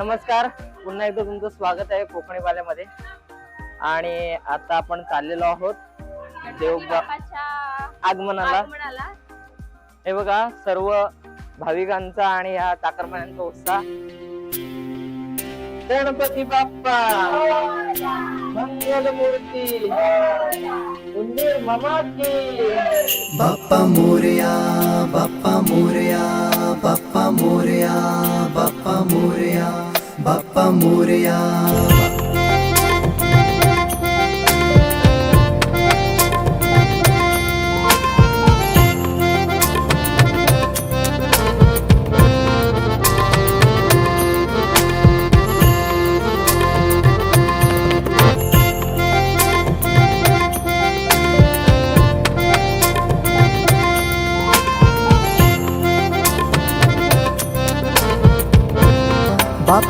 नमस्कार. पुन्हा एकदा तुमचं स्वागत आहे कोकणी बाल्यामध्ये आणि आता आपण चाललेलो आहोत देवबा आगमनाला. आगमनाला. हे बघा सर्व भाविकांचा आणि या चाकरमान्यांचा उत्साह. गणपती बाप्पा. मंगल मूर्ती बाप्पा मोरया बाप्पा मोरया. मोरया.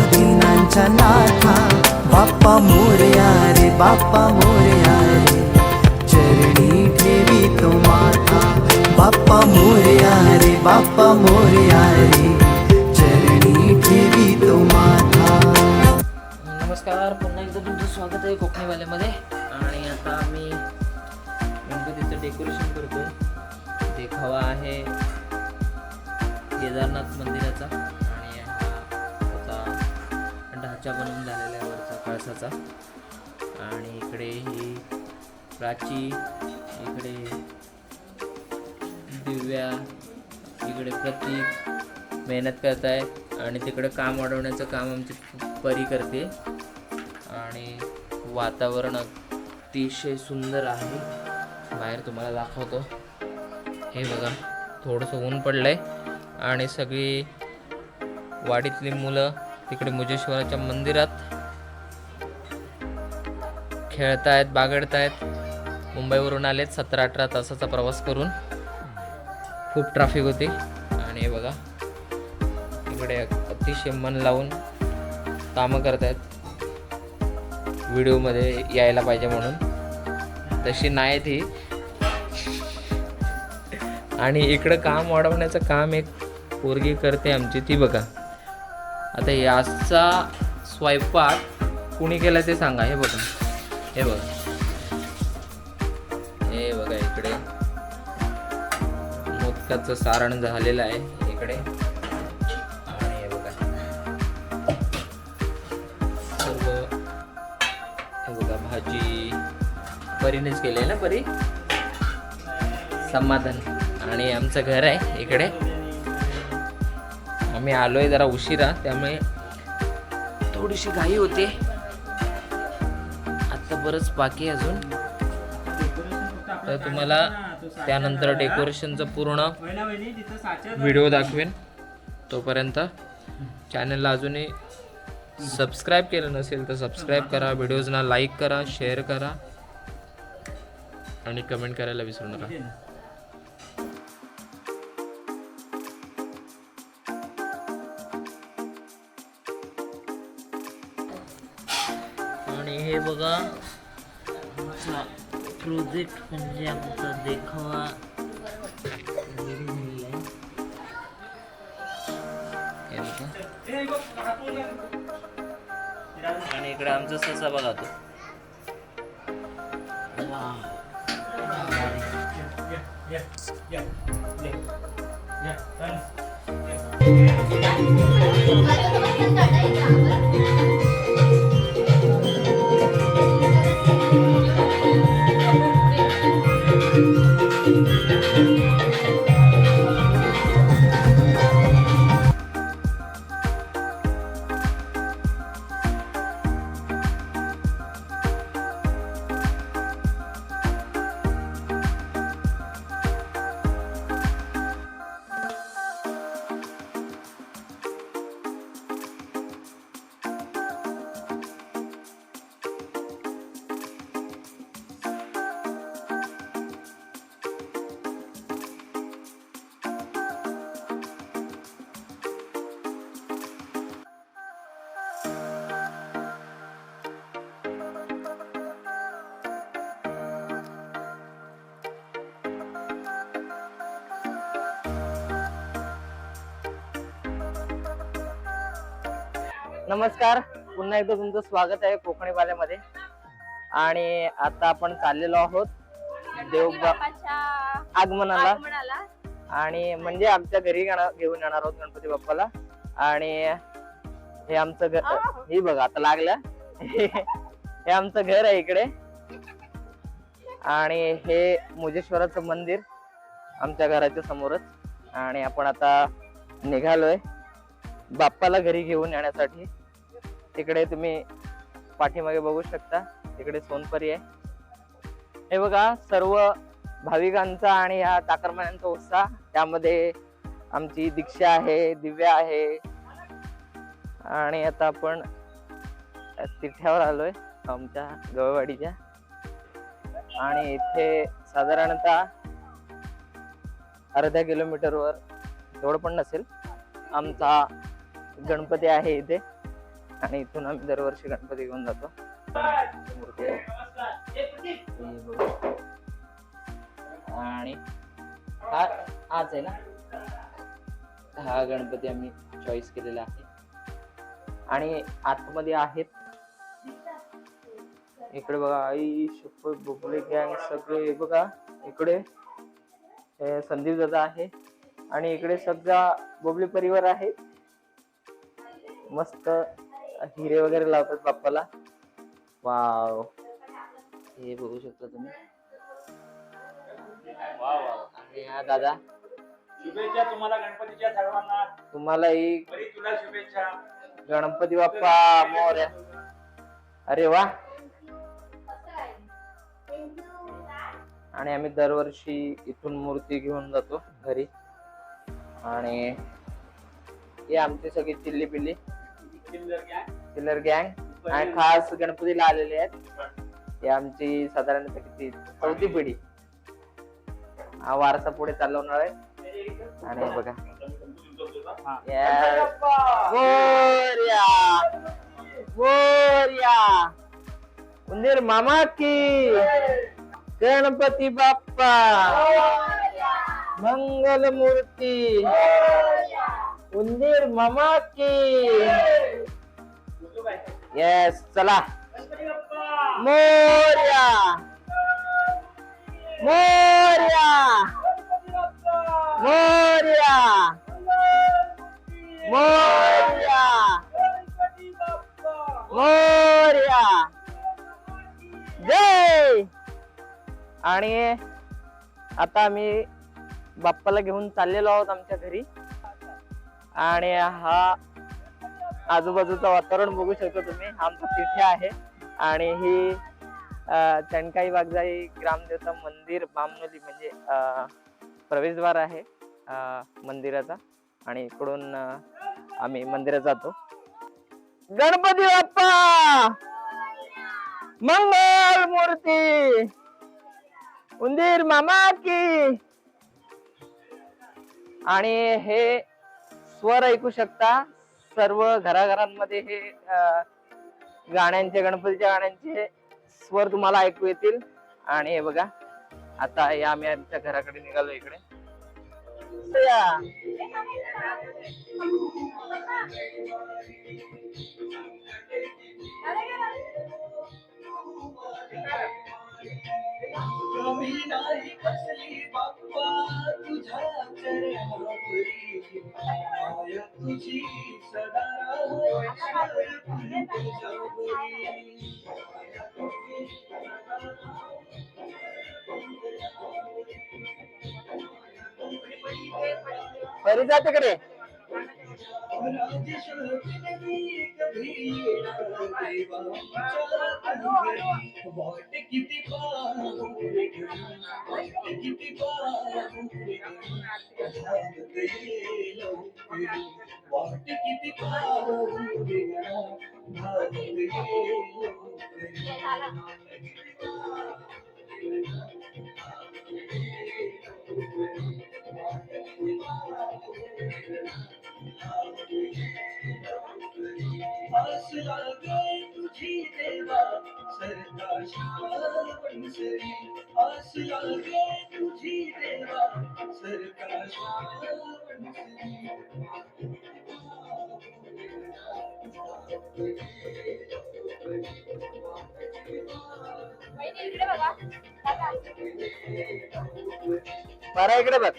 दिनांच्या नाथा. बाप्पा मोरया रे बाप्पा मोरया रे चरणी ठेवी तो माथा. बाप्पा मोरया रे बाप्पा मोरया रे चरणी ठेवी तो माथा. नमस्कार पुन्हा एकदा तुमचं स्वागत आहे कोकणीवाल्यामध्ये. आणि आता आम्ही गणपतीचं डेकोरेशन करतो देखावा आहे. केदारनाथ मंदिराचा. ढाचा बनवून झालेला आहे वरचा काळसाचा आणि इकडे ही प्राची इकडे दिव्या इकडे प्रतीक मेहनत करत आहे आणि तिकडे काम वाढवण्याचं काम आमची परी करते. आणि वातावरण अतिशय सुंदर आहे. बाहेर तुम्हाला दाखवतो. हे बघा थोडंसं ऊन पडलं आहे आणि सगळी वाडीतली मुलं तिकडे मुजेश्वराच्या मंदिरात खेळतायत बागडतायत. मुंबईवरून आलेत सतरा अठरा तासाचा प्रवास करून. खूप ट्रॅफिक होती. आणि हे बघा इकडे अतिशय मन लावून कामं करतायत. व्हिडिओमध्ये यायला पाहिजे म्हणून. तशी नाही ती. आणि इकडं काम वाढवण्याचं काम एक पोरगी करते आमची ती बघा. आता याचा स्वयंपाक कुणी केला ते सांगा हे बघा. हे बघा. हे बघा इकडे. मोदकाचं सारण झालेलं आहे इकडे. आणि हे बघा. सर्व हे बघा भाजी. परीनेच केली ना परी? समाधान. आणि आमचं घर आहे इकडे. आम्ही आहे जरा उशिरा त्यामुळे थोडीशी घाई होते. आत्ता बरंच बाकी आहे अजून. तर तुम्हाला त्यानंतर डेकोरेशनचं पूर्ण व्हिडिओ दाखवेन तोपर्यंत. चॅनलला अजूनही सबस्क्राईब केलं नसेल तर सबस्क्राईब करा व्हिडिओजना लाईक करा शेअर करा आणि कमेंट करायला विसरू नका. प्रोजेक्ट म्हणजे आमचा देखावा आणि इकडे आमचं ससा बघा तो Yeah, नमस्कार. पुन्हा एकदा तुमचं स्वागत आहे कोकणी बाल्यामध्ये आणि आता आपण चाललेलो आहोत देव आगमनाला. आणि म्हणजे आमच्या घरी घेऊन येणार आहोत गणपती बाप्पाला. आणि हे आमचं घर. हे बघा आता लागलं. हे आमचं घर आहे इकडे. आणि हे मुजेश्वराचं मंदिर आमच्या घराच्या समोरच. आणि आपण आता निघालोय बाप्पाला घरी घेऊन येण्यासाठी. तिकडे तुम्ही पाठीमागे बघू शकता. तिकडे सोनपरी आहे. हे बघा सर्व भाविकांचा आणि ह्या चाकरमान्यांचा उत्साह. त्यामध्ये आमची दीक्षा आहे दिव्या आहे. आणि आता आपण तिठ्यावर आलोय आमच्या गवळवाडीच्या. आणि इथे साधारणतः अर्ध्या किलोमीटरवर एवढं पण नसेल आमचा गणपती आहे इथे. आणि इथून आम्ही दरवर्षी गणपती घेऊन जातो. आणि हा हाच आहे ना हा गणपती आम्ही चॉईस केलेला आहे. आणि आतमध्ये आहेत इकडे बघा आई शपथ बोबले गँग सगळे बघा इकडे संदीप दादा आहे. आणि इकडे सगळा बोबले परिवार आहे. मस्त हिरे वगैरे लावतात बाप्पाला. वाव. हे बघू शकता तुम्ही. आणि हा दादा. शुभेच्छा तुम्हाला गणपतीच्या सर्वांना. बरी तुला शुभेच्छा. गणपती बाप्पा मोर्या अरे वा. आणि आम्ही दरवर्षी इथून मूर्ती घेऊन जातो घरी. आणि हे आमची सगळी चिल्ली पिल्ली. किलर गँग आणि खास गणपतीला आलेले आहेत. हे आमची साधारणतः किती? चौथी पिढी. हा वारसा पुढे चालवणार आहे. आणि बघा. उंदीर मामा की! गणपती बाप्पा! मंगल मूर्ती उंदीर मामा की। येस चला। मोर्या। मोर्या। मोर्या। मोर्या। मोर्या। जय। आणि आता आम्ही बाप्पाला घेऊन चाललेलो आहोत आमच्या घरी. आणि हा आजूबाजूचं वातावरण बघू शकतो तुम्ही. हा आमचा तिथे आहे. आणि ही चणकाई वागजाई ग्रामदेवता मंदिर बामनोली म्हणजे प्रवेशद्वार आहे मंदिराचा. आणि इकडून आम्ही मंदिरात जातो. गणपती बाप्पा! मंगल मूर्ती! उंदीर मामा की! आणि हे स्वर ऐकू शकता. सर्व घराघरांमध्ये हे गाण्यांचे गणपतीच्या गाण्यांचे स्वर तुम्हाला ऐकू येतील. आणि हे बघा आता या आम्ही आमच्या घराकडे निघालो इकडे. परी जा तिकडे वाट किती पाहुरे वाट किती पाहुरे वाट किती पाहुरे आस लागे तुझी देवा सरता बनसरी आस लागे तुझी देवा सरता बनसरी वहिनी इकडे बघा काका. बरं इकडे बघ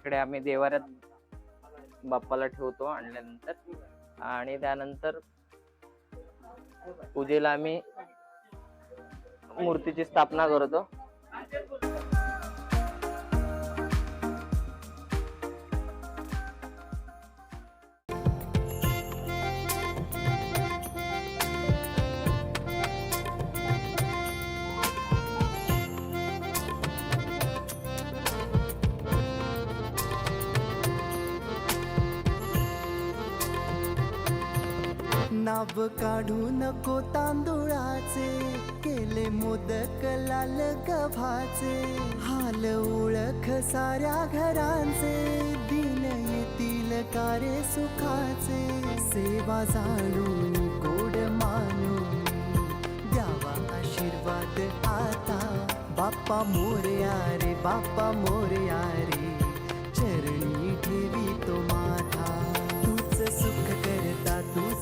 इकडे आम्ही देवाऱ्यात बाप्पाला ठेवतो आणल्यानंतर. आणि त्यानंतर पूजेला आम्ही मूर्तीची स्थापना करतो. नाव काढू नको तांदुळाचे. केले मोदक लाल गव्हाचे. हाल ओळख साऱ्या घरांचे. दिन येतील कारे सुखाचे. सेवा जाणून गोड मानून द्यावा आशीर्वाद आता. बाप्पा मोरया रे बाप्पा मोरया रे. चरणी ठेवी तो माता